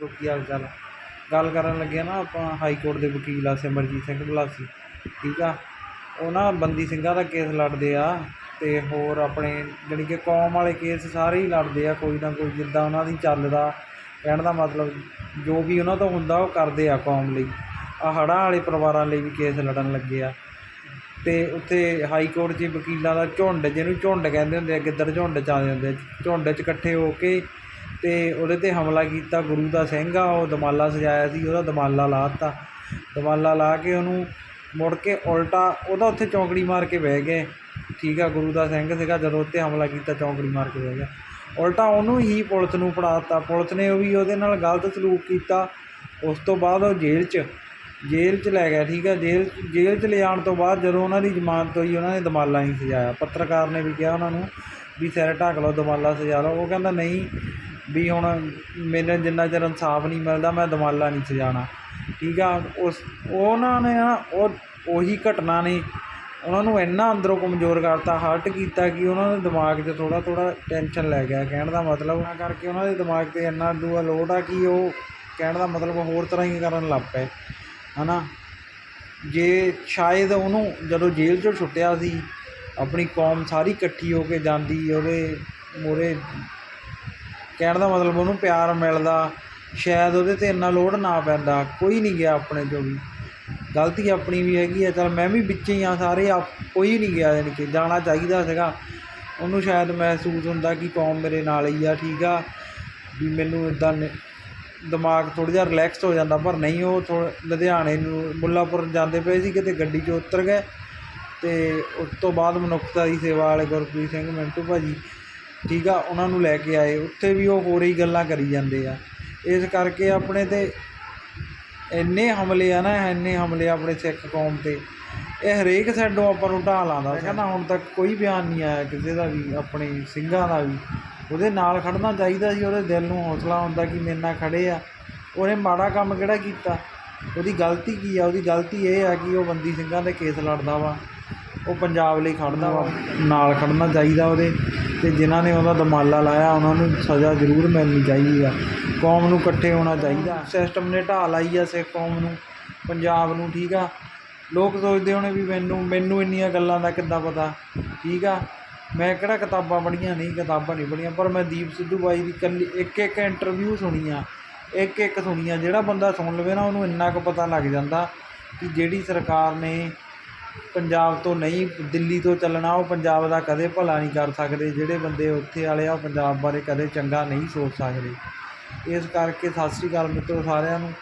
ਤੋਂ ਕੀ ਹਾਲ ਚਾਲ ਗੱਲ ਕਰਨ ਲੱਗੇ ਨਾ ਆਪਾਂ ਹਾਈ ਕੋਰਟ ਦੇ ਵਕੀਲ ਆ, ਸਿਮਰਜੀਤ ਸਿੰਘ ਬਲਾਸੀ, ਠੀਕ ਆ? ਉਹ ਨਾ ਬੰਦੀ ਸਿੰਘਾਂ ਦਾ ਕੇਸ ਲੜਦੇ ਆ ਤੇ ਹੋਰ ਆਪਣੇ ਜਾਣੀ ਕਿ ਕੌਮ ਵਾਲੇ ਕੇਸ ਸਾਰੇ ਹੀ ਲੜਦੇ ਆ, ਕੋਈ ਨਾ ਕੋਈ ਜਿੱਦਾਂ ਉਹਨਾਂ ਦੀ ਚੱਲਦਾ। ਕਹਿਣ ਦਾ ਮਤਲਬ ਜੋ ਵੀ ਉਹਨਾਂ ਤੋਂ ਹੁੰਦਾ ਉਹ ਕਰਦੇ ਆ ਕੌਮ ਲਈ। ਆ ਹੜ੍ਹਾਂ ਵਾਲੇ ਪਰਿਵਾਰਾਂ ਲਈ ਵੀ ਕੇਸ ਲੜਨ ਲੱਗੇ ਆ। ਤੇ ਉੱਥੇ ਹਾਈ ਕੋਰਟ 'ਚ ਵਕੀਲਾਂ ਦਾ ਝੁੰਡ, ਜਿਹਨੂੰ ਝੁੰਡ ਕਹਿੰਦੇ ਹੁੰਦੇ ਆ, ਗਿੱਦੜ ਝੁੰਡ 'ਚ ਆਉਂਦੇ ਹੁੰਦੇ ਆ। ਝੁੰਡ 'ਚ ਇਕੱਠੇ ਹੋ ਕੇ ਅਤੇ ਉਹਦੇ ਤੇ ਹਮਲਾ ਕੀਤਾ, ਗੁਰੂ ਦਾ ਸਿੰਘ ਆ, ਉਹ ਦਮਾਲਾ ਸਜਾਇਆ ਸੀ, ਉਹਦਾ ਦਮਾਲਾ ਲਾ ਦਿੱਤਾ। ਦਮਾਲਾ ਲਾ ਕੇ ਉਹਨੂੰ ਮੁੜ ਕੇ ਉਲਟਾ ਉਹਦਾ ਉੱਥੇ ਚੌਂਕੜੀ ਮਾਰ ਕੇ ਬਹਿ ਗਏ। ਠੀਕ ਆ, ਗੁਰੂ ਦਾ ਸਿੰਘ ਸੀਗਾ, ਜਦੋਂ ਉੱਤੇ ਹਮਲਾ ਕੀਤਾ, ਚੌਂਕੜੀ ਮਾਰ ਕੇ ਬਹਿ ਗਿਆ। ਉਲਟਾ ਉਹਨੂੰ ਹੀ ਪੁਲਿਸ ਨੂੰ ਫੜਾ ਦਿੱਤਾ। ਪੁਲਿਸ ਨੇ ਉਹ ਵੀ ਉਹਦੇ ਨਾਲ ਗਲਤ ਸਲੂਕ ਕੀਤਾ। ਉਸ ਤੋਂ ਬਾਅਦ ਉਹ ਜੇਲ੍ਹ 'ਚ ਜੇਲ੍ਹ 'ਚ ਲੈ ਗਿਆ, ਠੀਕ ਆ। ਜੇਲ੍ਹ ਜੇਲ੍ਹ 'ਚ ਲਿਜਾਣ ਤੋਂ ਬਾਅਦ ਜਦੋਂ ਉਹਨਾਂ ਦੀ ਜ਼ਮਾਨਤ ਹੋਈ, ਉਹਨਾਂ ਨੇ ਦਮਾਲਾ ਹੀ ਸਜਾਇਆ। ਪੱਤਰਕਾਰ ਨੇ ਵੀ ਕਿਹਾ ਉਹਨਾਂ ਨੂੰ ਵੀ ਸਿਰ ਢੱਕ ਲਓ, ਦਮਾਲਾ ਸਜਾ ਲਓ। ਉਹ ਕਹਿੰਦਾ, ਨਹੀਂ ਵੀ ਹੁਣ ਮੈਨੂੰ ਜਿੰਨਾ ਚਿਰ ਇਨਸਾਫ ਨਹੀਂ ਮਿਲਦਾ, ਮੈਂ ਦਮਾਲਾ ਨਹੀਂ ਸਜਾਣਾ। ਠੀਕ ਆ? ਉਸ, ਉਹਨਾਂ ਨੇ ਨਾ, ਉਹ ਉਹੀ ਘਟਨਾ ਨੇ, ਉਹਨਾਂ ਨੂੰ ਇੰਨਾ ਅੰਦਰੋਂ ਕਮਜ਼ੋਰ ਕਰਤਾ, ਹਰਟ ਕੀਤਾ ਕਿ ਉਹਨਾਂ ਦੇ ਦਿਮਾਗ 'ਚ ਥੋੜਾ ਥੋੜਾ ਟੈਨਸ਼ਨ ਲੈ ਗਿਆ। ਕਹਿਣ ਦਾ ਮਤਲਬ ਨਾ ਕਰਕੇ ਉਹਨਾਂ ਦੇ ਦਿਮਾਗ ਤੇ ਇੰਨਾ ਦੂਆ ਲੋਡ ਆ ਕਿ ਉਹ ਕਹਿਣ ਦਾ ਮਤਲਬ ਹੋਰ ਤਰ੍ਹਾਂ ਹੀ ਕਰਨ ਲੱਗ ਪਏ। ਹਨਾ? ਜੇ ਸ਼ਾਇਦ ਉਹਨੂੰ ਜਦੋਂ ਜੇਲ੍ਹ 'ਚੋਂ ਛੁੱਟਿਆ ਸੀ, ਆਪਣੀ ਕੌਮ ਸਾਰੀ ਇਕੱਠੀ ਹੋ ਕੇ ਜਾਂਦੀ, ਉਹਦੇ ਮੂਹਰੇ ਕਹਿਣ ਦਾ ਮਤਲਬ ਉਹਨੂੰ ਪਿਆਰ ਮਿਲਦਾ, ਸ਼ਾਇਦ ਉਹਦੇ ਤੇ ਇੰਨਾ ਲੋਡ ਨਾ ਪੈਂਦਾ, ਕੋਈ ਨਹੀਂ ਗਿਆ ਆਪਣੇ ਚੋਂ ਵੀ। ਗਲਤੀ ਆਪਣੀ ਵੀ ਹੈਗੀ ਆ, ਚਲ ਮੈਂ ਵੀ ਵਿੱਚ ਹੀ ਆ ਸਾਰੇ, ਆਪ ਕੋਈ ਨਹੀਂ ਗਿਆ ਯਾਨੀ ਕਿ ਜਾਣਾ ਚਾਹੀਦਾ ਸੀਗਾ। ਉਹਨੂੰ ਸ਼ਾਇਦ ਮਹਿਸੂਸ ਹੁੰਦਾ ਕਿ ਕੌਮ ਮੇਰੇ ਨਾਲ ਹੀ ਆ, ਠੀਕ ਆ, ਵੀ ਮੈਨੂੰ ਇਦਾਂ ਦਿਮਾਗ ਥੋੜ੍ਹਾ ਜਿਹਾ ਰਿਲੈਕਸ ਹੋ ਜਾਂਦਾ, ਪਰ ਨਹੀਂ, ਉਹ ਥੋ, ਲੁਧਿਆਣੇ ਨੂੰ ਮੁੱਲਾਪੁਰ ਜਾਂਦੇ ਪਏ ਸੀ, ਕਿਤੇ ਗੱਡੀ 'ਚੋਂ ਉਤਰ ਗਏ ਤੇ ਉਸ ਤੋਂ ਬਾਅਦ ਮਨੁੱਖਤਾ ਦੀ ਸੇਵਾ ਵਾਲੇ ਗੁਰਪ੍ਰੀਤ ਸਿੰਘ ਮਿੰਟੂ ਭਾਜੀ ਠੀਕ ਆ, ਉਹਨਾਂ ਨੂੰ ਲੈ ਕੇ ਆਏ, ਉੱਥੇ ਵੀ ਉਹ ਹੋਰ ਹੀ ਗੱਲਾਂ ਕਰੀ ਜਾਂਦੇ ਆ। ਇਸ ਕਰਕੇ ਆਪਣੇ ਤੇ ਇੰਨੇ ਹਮਲੇ ਆ ਨਾ, ਇੰਨੇ ਹਮਲੇ ਆਪਣੇ ਸਿੱਖ ਕੌਮ ਤੇ। ਇਹ ਹਰੇਕ ਸਾਈਡੋਂ ਆਪਾਂ ਨੂੰ ਢਾਹ ਲਾਉਂਦਾ। ਮੈਂ ਕਹਿੰਦਾ ਹੁਣ ਤੱਕ ਕੋਈ ਬਿਆਨ ਨਹੀਂ ਆਇਆ ਕਿਸੇ ਦਾ ਵੀ, ਆਪਣੇ ਸਿੰਘਾਂ ਦਾ ਵੀ। ਉਹਦੇ ਨਾਲ ਖੜਨਾ ਚਾਹੀਦਾ ਸੀ, ਉਹਦੇ ਦਿਲ ਨੂੰ ਹੌਸਲਾ ਹੁੰਦਾ ਕਿ ਮੇਰੇ ਨਾਲ ਖੜੇ ਆ। ਉਹਨੇ ਮਾੜਾ ਕੰਮ ਕਿਹੜਾ ਕੀਤਾ? ਉਹਦੀ ਗਲਤੀ ਕੀ ਆ? ਉਹਦੀ ਗਲਤੀ ਇਹ ਆ ਕਿ ਉਹ ਬੰਦੀ ਸਿੰਘਾਂ ਦੇ ਕੇਸ ਲੜਦਾ ਵਾ। ਉਹ ਪੰਜਾਬ ਲਈ ਖੜਦਾ ਵਾ, ਨਾਲ ਖੜਨਾ ਚਾਹੀਦਾ ਉਹਦੇ ਤੇ ਜਿਨ੍ਹਾਂ ਨੇ ਉਹਦਾ ਦਮਾਲਾ ਲਾਇਆ, ਉਹਨਾਂ ਨੂੰ ਸਜ਼ਾ ਜ਼ਰੂਰ ਮਿਲਣੀ ਚਾਹੀਦੀ ਆ। ਕੌਮ ਨੂੰ ਇਕੱਠੇ ਹੋਣਾ ਚਾਹੀਦਾ। ਸਿਸਟਮ ਨੇ ਢਾਹ ਲਾਈ ਆ ਸਿੱਖ ਕੌਮ ਨੂੰ, ਪੰਜਾਬ ਨੂੰ, ਠੀਕ ਆ? ਲੋਕ ਸੋਚਦੇ ਹੋਣੇ ਵੀ ਮੈਨੂੰ ਮੈਨੂੰ ਇੰਨੀਆਂ ਗੱਲਾਂ ਦਾ ਕਿੱਦਾਂ ਪਤਾ, ਠੀਕ ਆ? ਮੈਂ ਕਿਹੜਾ ਕਿਤਾਬਾਂ ਪੜ੍ਹੀਆਂ, ਨਹੀਂ ਕਿਤਾਬਾਂ ਨਹੀਂ ਪੜ੍ਹੀਆਂ, ਪਰ ਮੈਂ ਦੀਪ ਸਿੱਧੂ ਬਾਈ ਦੀ ਇਕੱਲੀ, ਇੱਕ ਇੱਕ ਇੰਟਰਵਿਊ ਸੁਣੀਆਂ, ਇੱਕ ਇੱਕ ਸੁਣੀਆਂ, ਜਿਹੜਾ ਬੰਦਾ ਸੁਣ ਲਵੇ ਨਾ ਉਹਨੂੰ ਇੰਨਾ ਕੁ ਪਤਾ ਲੱਗ ਜਾਂਦਾ ਕਿ ਜਿਹੜੀ ਸਰਕਾਰ ਨੇ ਪੰਜਾਬ ਤੋਂ ਨਹੀਂ, ਦਿੱਲੀ ਤੋਂ ਚੱਲਣਾ, ਉਹ ਪੰਜਾਬ ਦਾ ਕਦੇ ਭਲਾ ਨਹੀਂ ਕਰ ਸਕਦੇ। ਜਿਹੜੇ ਬੰਦੇ ਉੱਥੇ ਵਾਲੇ ਆ, ਉਹ ਪੰਜਾਬ ਬਾਰੇ ਕਦੇ ਚੰਗਾ ਨਹੀਂ ਸੋਚ ਸਕਦੇ। ਇਸ ਕਰਕੇ ਸਤਿ ਸ਼੍ਰੀ ਅਕਾਲ ਮਿੱਤਰੋ ਸਾਰਿਆਂ ਨੂੰ।